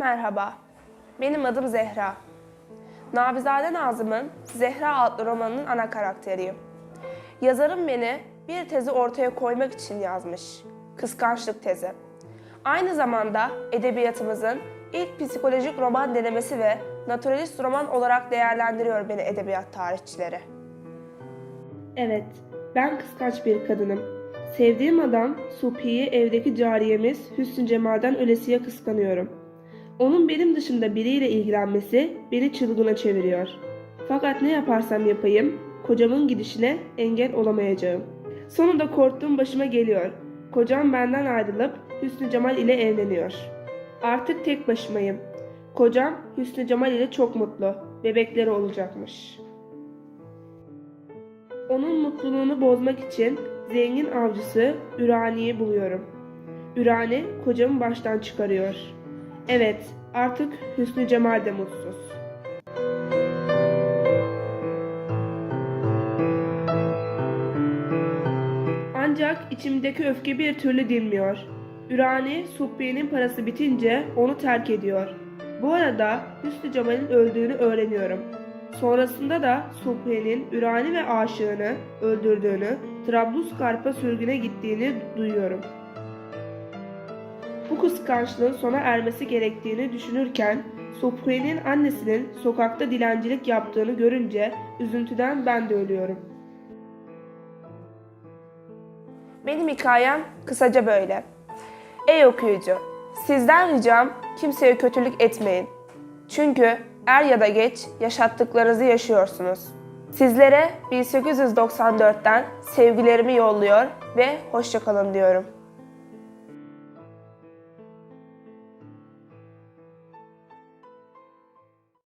Merhaba, benim adım Zehra. Nabizade Nazım'ın Zehra adlı romanının ana karakteriyim. Yazarım beni bir tezi ortaya koymak için yazmış. Kıskançlık tezi. Aynı zamanda edebiyatımızın ilk psikolojik roman denemesi ve naturalist roman olarak değerlendiriyor beni edebiyat tarihçileri. Evet, ben kıskanç bir kadınım. Sevdiğim adam Supi'yi evdeki cariyemiz Hüsnü Cemal'den ölesiye kıskanıyorum. Onun benim dışında biriyle ilgilenmesi beni çılgına çeviriyor. Fakat ne yaparsam yapayım, kocamın gidişine engel olamayacağım. Sonunda korktuğum başıma geliyor. Kocam benden ayrılıp Hüsnü Cemal ile evleniyor. Artık tek başımayım. Kocam Hüsnü Cemal ile çok mutlu. Bebekleri olacakmış. Onun mutluluğunu bozmak için zengin avcısı Ürani'yi buluyorum. Ürani kocamı baştan çıkarıyor. Evet, artık Hüsnü Cemal de mutsuz. Ancak içimdeki öfke bir türlü dinmiyor. Ürani, Subbi'nin parası bitince onu terk ediyor. Bu arada Hüsnü Cemal'in öldüğünü öğreniyorum. Sonrasında da Subbi'nin Ürani ve aşığını öldürdüğünü, Trablusgarp'a sürgüne gittiğini duyuyorum. Bu kıskançlığın sona ermesi gerektiğini düşünürken Subhi'nin annesinin sokakta dilencilik yaptığını görünce üzüntüden ben de ölüyorum. Benim hikayem kısaca böyle. Ey okuyucu, sizden ricam kimseye kötülük etmeyin. Çünkü er ya da geç yaşattıklarınızı yaşıyorsunuz. Sizlere 1894'ten sevgilerimi yolluyor ve hoşçakalın diyorum.